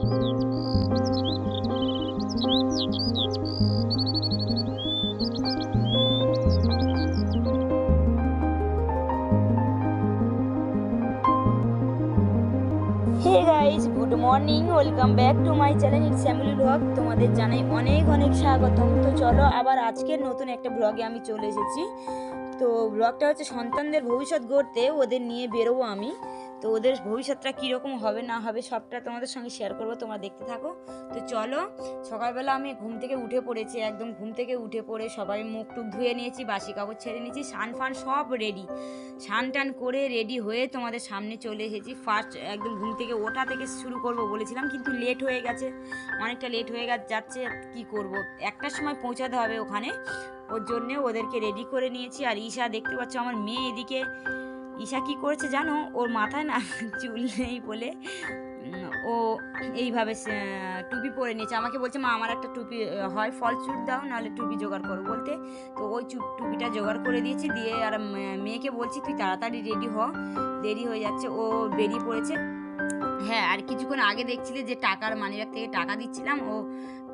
Hey good morning welcome back to my channel it's family blog তোমাদের জানাই অনেক অনেক স্বাগতম। তো চলো আবার আজকের নতুন একটা ব্লগে আমি চলে এসেছি। তো ব্লগটা হচ্ছে সন্তানদের ভবিষ্যৎ গড়তে ওদের নিয়ে বেরোবো আমি। তো ওদের ভবিষ্যৎটা কীরকম হবে, না হবে, সবটা তোমাদের সঙ্গে শেয়ার করব, তোমরা দেখতে থাকো। তো চলো, সকালবেলা আমি ঘুম থেকে উঠে পড়েছি, একদম ঘুম থেকে উঠে পড়ে সবাই মুখ টুক ধুয়ে নিয়েছি, বাসি কাপড় ছেড়ে নিয়েছি সান ফান সব রেডি স্নান টান করে রেডি হয়ে তোমাদের সামনে চলে এসেছি। ফার্স্ট একদম ঘুম থেকে ওঠা থেকে শুরু করব বলেছিলাম, কিন্তু লেট হয়ে গেছে। অনেকটা লেট হয়ে যাচ্ছে কি করব? একটার সময় পৌঁছাতে হবে ওখানে। ওর জন্যে ওদেরকে রেডি করে নিয়েছি। আর ঈশা, দেখতে পাচ্ছ আমার মেয়ে এদিকে ঈশা কী করেছে জানো? ওর মাথায় না চুল নেই বলে ও এইভাবে টুপি পরে নিয়েছে। আমাকে বলছে, মা, আমার একটা টুপি হয়, ফল চুট দাও, নাহলে টুপি জোগাড় করো বলতে। তো ওই চুপ, টুপিটা জোগাড় করে দিয়েছি দিয়ে আর মেয়েকে বলছি, তুই তাড়াতাড়ি রেডি হ। দেরি হয়ে যাচ্ছে, ও বেরিয়ে পড়েছে। হ্যাঁ আর কিছুক্ষণ আগে দেখছিলে যে টাকার মানিব্যাগ থেকে টাকা দিচ্ছিলাম, ও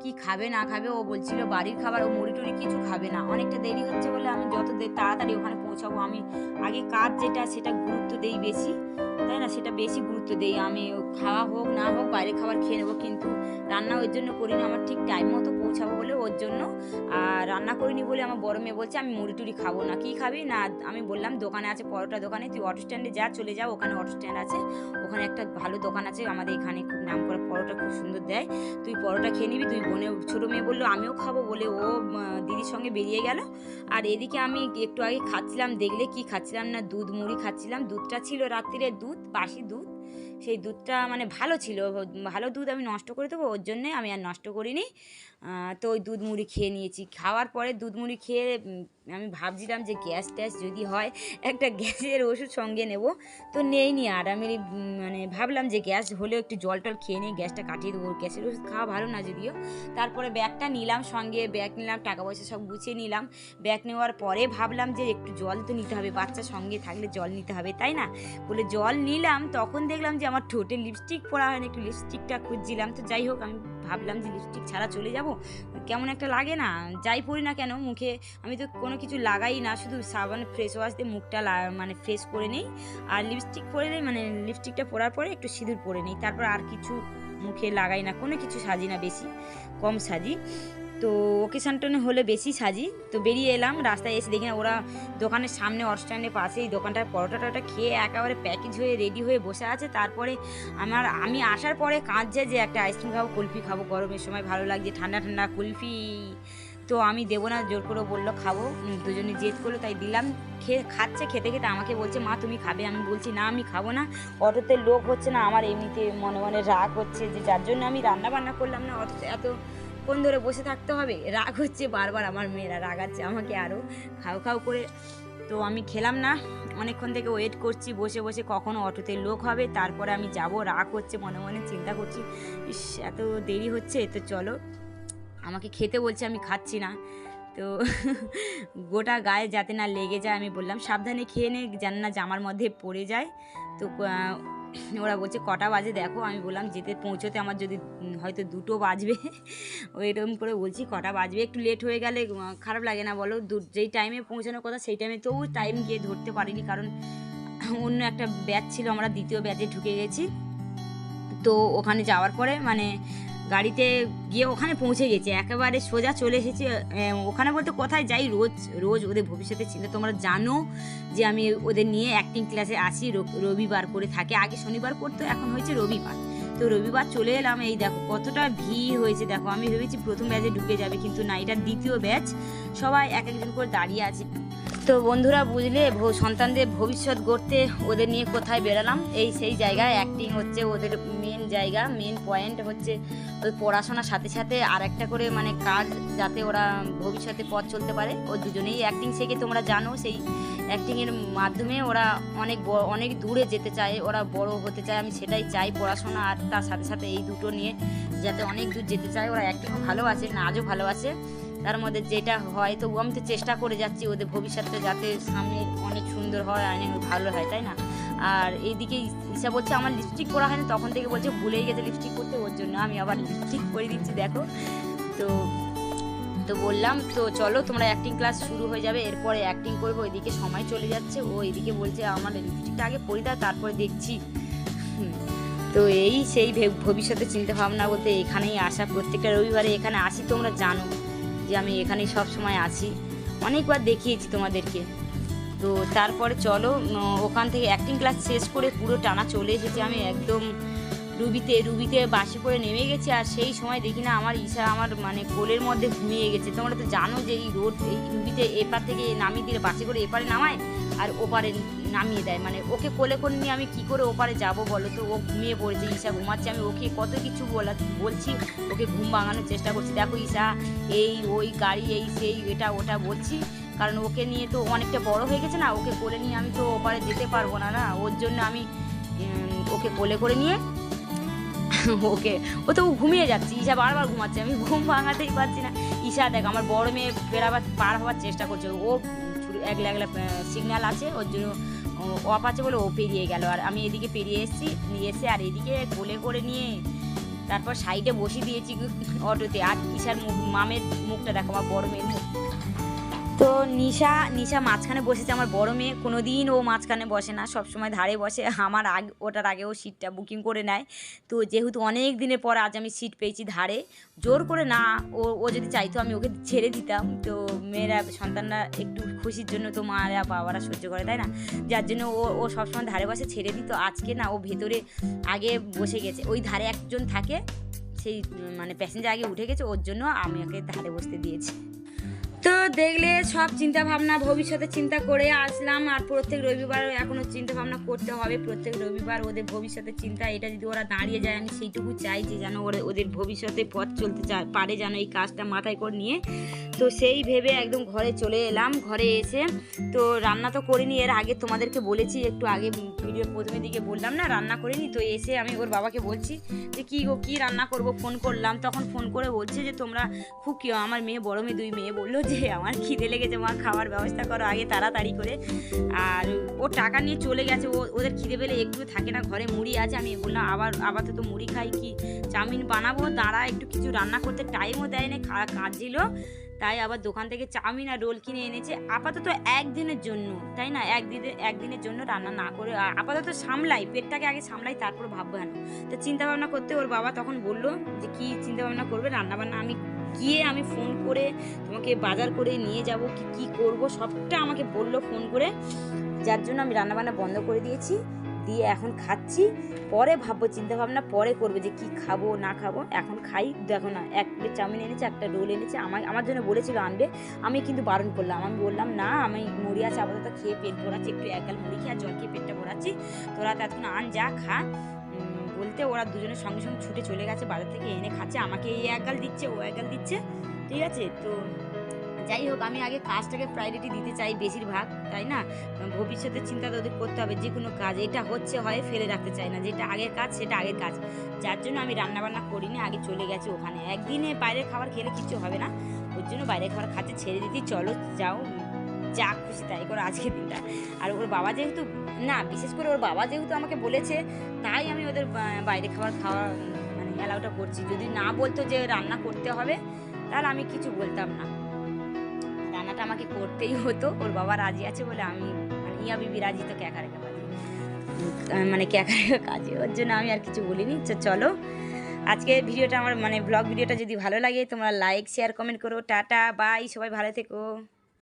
কি খাবে, না খাবে, ও বলছিল বাড়ির খাবার, ও মুড়ি টুড়ি কিছু খাবে না। অনেকটা দেরি হচ্ছে বলে আমি যত তাড়াতাড়ি ওখানে পৌঁছাবো। আমি আগে কাজ যেটা সেটা গুরুত্ব দেই বেশি। তাই না? সেটা বেশি গুরুত্ব দেই। আমি খাওয়া হোক, না হোক বাইরে খাবার খেয়ে নেব কিন্তু রান্না ওই জন্য করিনি। আমার ঠিক টাইম মতো পৌঁছাবো বলে ওর জন্য। আর রান্না করিনি বলে আমার বড় মেয়ে বলছে, আমি মুড়ি টুড়ি খাব না। কী খাবি? না, আমি বললাম দোকানে আছে পরোটা দোকানে। তুই অটো স্ট্যান্ডে যা, চলে যা। ওখানে অটো স্ট্যান্ড আছে। ওখানে একটা ভালো দোকান আছে। আমাদের এখানে খুব নাম করা পরোটা খুব সুন্দর দেয়। তুই পরোটা খেয়ে নিবি। তুই বোনে ছোটো মেয়ে বলল, আমিও খাব। বলে ও দিদির সঙ্গে বেরিয়ে গেল। আর এদিকে আমি একটু আগে খাচ্ছিলাম। দেখলে কি খাচ্ছিলাম না? দুধ মুড়ি খাচ্ছিলাম। দুধটা ছিল রাত্রিরে দুধ। বাসি দুধ। সেই দুধটা মানে ভালো ছিল। ভালো দুধ আমি নষ্ট করে দেবো, ওর জন্যে আমি আর নষ্ট করিনি। তো ওই দুধ মুড়ি খেয়ে নিয়েছি। খাওয়ার পরে দুধ মুড়ি খেয়ে আমি ভাবছিলাম যে গ্যাস ট্যাস যদি হয়, একটা গ্যাসের ওষুধ সঙ্গে নেব। তো নেই নি আর আমি মানে ভাবলাম যে গ্যাস হলেও একটু জল টল খেয়ে নিই গ্যাসটা কাটিয়ে দেবো। গ্যাসের ওষুধ খাওয়া ভালো না যদিও। তারপরে ব্যাগটা নিলাম সঙ্গে, ব্যাগ নিলাম, টাকা পয়সা সব গুছিয়ে নিলাম। ব্যাগ নেওয়ার পরে ভাবলাম যে একটু জল তো নিতে হবে, বাচ্চা সঙ্গে থাকলে জল নিতে হবে, তাই না? বলে জল নিলাম, তখন দেখলাম যে আমার ঠোঁটে লিপস্টিক পরা হয়নি, একটু লিপস্টিকটা খুঁজছিলাম। তো যাই হোক, আমি ভাবলাম যে লিপস্টিক ছাড়া চলে যাব। কেমন একটা লাগে না, যাই পড়ি না কেন, মুখে আমি তো কোনো কিছু লাগাই না, শুধু সাবান ফ্রেশ ওয়াশ দিয়ে মুখটা মানে ফ্রেশ করে নেই। আর লিপস্টিক পরে নেই মানে লিপস্টিকটা পরার পরে একটু সিঁদুর পরে নেই। তারপর আর কিছু মুখে লাগাই না, কোনো কিছু সাজি না বেশি, কম সাজি। তো ওকেশন টোনে হলে বেশি সাজি। তো বেরিয়ে এলাম, রাস্তায় এসে দেখি না ওরা দোকানের সামনে অস্ট্যান্ডের পাশে এই দোকানটার পরোটা টরোটা খেয়ে একেবারে প্যাকেজ হয়ে রেডি হয়ে বসে আছে। তারপরে আমার, আমি আসার পরে কাঁদছে যে একটা আইসক্রিম খাব, কুলফি খাব, গরমের সময় ভালো লাগছে, ঠান্ডা ঠান্ডা কুলফি। তো আমি দেবো না, জোর করে বলল খাব। দুজনে জেদ করল, তাই দিলাম। খেয়ে, খাচ্ছে, খেতে খেতে আমাকে বলছে, মা, তুমি খাবে? আমি বলছি, না, আমি খাব না। অটোতে লোক হচ্ছে না, আমার এমনিতে মনে মনে রাগ হচ্ছে যে, যার জন্য আমি রান্না বান্না করলাম না, অথচ এত কোন ধরে বসে থাকতে হবে? রাগ হচ্ছে বারবার আমার মেয়েরা রাগাচ্ছে আমাকে আরও খাও খাও করে। তো আমি খেলাম না। অনেকক্ষণ থেকে ওয়েট করছি, বসে বসে কখনো অটোতে লোক হবে। তারপরে আমি যাব, রাগ হচ্ছে, মনে মনে চিন্তা করছি। ইস, এত দেরি হচ্ছে, তো চলো। আমাকে খেতে বলছে, আমি খাচ্ছি না। তো গোটা গায়ে যাতে না লেগে যায়, আমি বললাম, সাবধানে খেয়ে নে, যেন না জামার মধ্যে পড়ে যায়। তো ওরা বলছে, কটা বাজে দেখো। আমি বললাম, যেতে পৌঁছোতে আমার যদি হয়তো দুটো বাজবে। এরকম করে বলছি, কটা বাজবে? একটু লেট হয়ে গেলে খারাপ লাগে না বলো। যেই টাইমে পৌঁছানোর কথা, সেই টাইমে তবু টাইম গিয়ে ধরতে পারিনি। কারণ অন্য একটা ব্যাচ ছিল, আমরা দ্বিতীয় ব্যাচে ঢুকে গেছি। তো ওখানে যাওয়ার পরে মানে গাড়িতে গিয়ে ওখানে পৌঁছে গেছে। একেবারে সোজা চলে এসেছি। ওখানে বলতে কোথায় যাই? রোজ রোজ ওদের ভবিষ্যতে চিন্তা তোমরা জানো যে আমি ওদের নিয়ে অ্যাক্টিং ক্লাসে আসি। রবিবার করে থাকে। আগে শনিবার করতো এখন হয়েছে রবিবার। তো রবিবার চলে এলাম। এই দেখো কতটা ভিড় হয়েছে। দেখো আমি ভেবেছি প্রথম ব্যাচে ঢুকে যাবে, কিন্তু না, এটা দ্বিতীয় ব্যাচ সবাই এক একজন করে দাঁড়িয়ে আছে। তো বন্ধুরা বুঝলে সন্তানদের ভবিষ্যৎ গড়তে ওদের নিয়ে কোথায় বেরালাম এই সেই জায়গায় অ্যাক্টিং হচ্ছে ওদের মেন জায়গা মেন পয়েন্ট হচ্ছে ওই পড়াশোনার সাথে সাথে আর একটা করে মানে কাজ যাতে ওরা ভবিষ্যতে পথ চলতে পারে। ও দুজনেই অ্যাক্টিং শেখে, তোমরা জানো, সেই অ্যাক্টিংয়ের মাধ্যমে ওরা অনেক অনেক দূরে যেতে চায়, ওরা বড় হতে চায়। আমি সেটাই চাই পড়াশোনা আর তার সাথে সাথে এই দুটো নিয়ে যাতে অনেক দূর যেতে চায়। ওরা অ্যাক্টিংও ভালোবাসে নাচও ভালোবাসে তার মধ্যে যেটা হয়, তো আমি তো চেষ্টা করে যাচ্ছি ওদের ভবিষ্যৎটা যাতে সামনে অনেক সুন্দর হয় অনেক ভালো হয়, তাই না? আর এইদিকে ঈশা বলছে, আমার লিপস্টিক করা হয় না তখন থেকে বলছে, ভুলেই গেছে লিপস্টিক করতে ওর জন্য আমি আবার লিপস্টিক করে দিচ্ছি, দেখো। তো তো বললাম, তো চলো, তোমরা অ্যাক্টিং ক্লাস শুরু হয়ে যাবে, এরপরে অ্যাক্টিং করব এদিকে সময় চলে যাচ্ছে। ও এদিকে বলছে, আমার লিপস্টিকটা আগে পরি দাও, তারপরে দেখছি। তো এই সেই ভবিষ্যতে চিন্তা ভাবনা বলতে এখানেই আসা প্রত্যেকটা রবিবারে এখানে আসি, তোমরা জানো। যে আমি এখানেই সব সময় আছি। অনেকবার দেখিয়েছি তোমাদেরকে। তো তারপরে চলো ওখান থেকে অ্যাক্টিং ক্লাস শেষ করে পুরো টানা চলে এসেছি আমি একদম রুবিতে রুবিতে বাসে করে নেমে গেছি আর সেই সময় দেখি না আমার ঈশা আমার মানে কোলের মধ্যে ঘুমিয়ে গেছে। তোমরা তো জানো যে এই রোড, এই রুবিতে এপার থেকে নামিয়ে দিলে বাসে করে এপারে নামায় আর ওপারে নামিয়ে দেয়। মানে ওকে কোলে করে নিয়ে আমি কি করে ওপারে যাব বলো তো? ও ঘুমিয়ে পড়েছে, ঈশা ঘুমাচ্ছে। আমি ওকে কত কিছু বলা, বলছি, ওকে ঘুম ভাঙানোর চেষ্টা করছি। দেখো ঈশা, এই, ওই গাড়ি, এই, সেই, এটা, ওটা বলছি। কারণ ওকে নিয়ে তো অনেকটা বড় হয়ে গেছে না, ওকে কোলে নিয়ে আমি তো ওপারে যেতে পারব না না? ওর জন্য আমি ওকে কোলে করে নিয়ে ওকে, ও তো ঘুমিয়ে যাচ্ছে। ঈশা বারবার ঘুমাচ্ছে। আমি ঘুম ভাঙাতেই পারছি না। ঈশা, দেখ, আমার বড় মেয়ে বেরাবার পার হওয়ার চেষ্টা করছে। ও একলা একলা সিগন্যাল আছে। ওর জন্য অফ আছে বলে ও পেরিয়ে গেল। আর আমি এদিকে পেরিয়ে এসেছি, নিয়ে এসে আর এদিকে গোলে করে নিয়ে তারপর সাইডে বসিয়ে দিয়েছি অটোতে। আর কিসার মুখ মামের মুখটা দেখো, আমার বড় মেয়ের মুখ। তো নিশা নিশা মাঝখানে বসেছে আমার বড় মেয়ে। কোনো দিন ও মাঝখানে বসে না সব সময় ধারে বসে। আমার আগে, ওটার আগেও সিটটা বুকিং করে নেয়। তো যেহেতু অনেক দিনের পর আজ আমি সিট পেয়েছি ধারে, জোর করে না, ও ও যদি চাইতো আমি ওকে ছেড়ে দিতাম। তো মেয়েরা, সন্তানরা একটু খুশির জন্য তো মারা বাবারা সহ্য করে, তাই না? যার জন্য ও ও সবসময় ধারে বসে ছেড়ে দিত। আজকে না ও ভেতরে আগে বসে গেছে। ওই ধারে একজন থাকে, সেই মানে প্যাসেঞ্জার আগে উঠে গেছে। ওর জন্য আমি ওকে ধারে বসতে দিয়েছি। দেখলে সব চিন্তা ভাবনা ভবিষ্যতে চিন্তা করে আসলাম। আর প্রত্যেক রবিবার এখনও চিন্তা ভাবনা করতে হবে। প্রত্যেক রবিবার ওদের ভবিষ্যতে চিন্তা, এটা যদি ওরা দাঁড়িয়ে যায়, আমি সেইটুকু চাই যে যেন ওরা ওদের ভবিষ্যতে পথ চলতে পারে যেন এই কাজটা মাথায় করে নিয়ে তো সেই ভেবে একদম ঘরে চলে এলাম, ঘরে এসে। তো রান্না তো করিনি, এর আগে তোমাদেরকে বলেছি, একটু আগে ভিডিওর প্রথমের দিকে বললাম না, রান্না করিনি। তো এসে আমি ওর বাবাকে বলছি যে, কী গো, কী রান্না করব? ফোন করলাম, তখন ফোন করে বলছে যে, তোমরা খুব কি, আমার মেয়ে, বড় মেয়ে, দুই মেয়ে বলল যে, আমার খিদে লেগেছে মা খাওয়ার ব্যবস্থা করো আগে তাড়াতাড়ি করে। আর ও টাকা নিয়ে চলে গেছে, ও, ওদের খিদে পেলে একটু থাকে না, ঘরে মুড়ি আছে, আমি বললাম, আবার, আপাতত মুড়ি খাই, কি চাউমিন বানাবো? দাঁড়া একটু কিছু রান্না করতে টাইমও দেয় না খা- কাঁদছিল। তাই আবার দোকান থেকে চাউমিন আর রোল কিনে এনেছে। আপাতত একদিনের জন্য, তাই না? একদিনের একদিনের জন্য রান্না না করে আপাতত সামলাই, পেটটাকে আগে সামলাই, তারপর ভাববো কেন তো চিন্তা ভাবনা করতে ওর বাবা তখন বলল যে, কি চিন্তা ভাবনা করবে? রান্না বান্না আমি গিয়ে আমি ফোন করে তোমাকে বাজার করে নিয়ে যাব, কি কি করব? সবটা আমাকে বলল ফোন করে। যার জন্য আমি রান্নাবান্না বন্ধ করে দিয়েছি। দিয়ে এখন খাচ্ছি, পরে ভাববো চিন্তা ভাবনা পরে করবে যে কি খাব, না খাব। এখন খাই, দেখো না, এক প্লেট চাউমিন এনেছে, একটা রোল এনেছে আমার আমার জন্য বলেছিল আনবে, আমি কিন্তু বারণ করলাম। আমি বললাম, না, আমি মুড়ি আছে, আপাতত খেয়ে পেট ভরাচ্ছি, একটু এক গাল মুড়ি খেয়ে জল খেয়ে পেটটা ভরাচ্ছি। তোরা তখন আন, যা, খা। বলতে ওরা দুজনের সঙ্গে সঙ্গে ছুটে চলে গেছে, বাজার থেকে এনে খাচ্ছে। আমাকে এই এক গাল দিচ্ছে, ও এক গাল দিচ্ছে, ঠিক আছে? তো যাই হোক, আমি আগে কাজটাকে প্রায়োরিটি দিতে চাই বেশিরভাগ, তাই না? ভবিষ্যতের চিন্তা তো ওদের করতে হবে, যে কোনো কাজ। এটা হচ্ছে, হয়, ফেলে রাখতে চাই না। যেটা আগের কাজ, সেটা আগের কাজ। যার জন্য আমি রান্না বান্না করিনি, আগে চলে গেছি ওখানে। একদিনে বাইরের খাবার খেলে কিছু হবে না। ওর জন্য বাইরের খাবার খাচ্ছে, ছেড়ে দিতেই চলো, যাও। যা খুশি তাই করো আজকের দিনটা। আর ওর বাবা যেহেতু, না, বিশেষ করে ওর বাবা যেহেতু আমাকে বলেছে, তাই আমি ওদের বাইরে খাবার খাওয়া মানে অ্যালাউটা করছি। যদি না বলতো যে রান্না করতে হবে, তাহলে আমি কিছু বলতাম না। আমাকে করতেই হতো। ওর বাবা রাজি আছে বলে আমি মানে ইয়া বিবি রাজি তো ক্যাকা রেখা মানে ক্যাকা রেখা কাজে। ওর জন্য আমি আর কিছু বলিনি। চলো, আজকে ভিডিওটা আমার মানে ব্লগ ভিডিওটা যদি ভালো লাগে তোমরা লাইক শেয়ার কমেন্ট করো। টাটা বাই সবাই ভালো থেকো।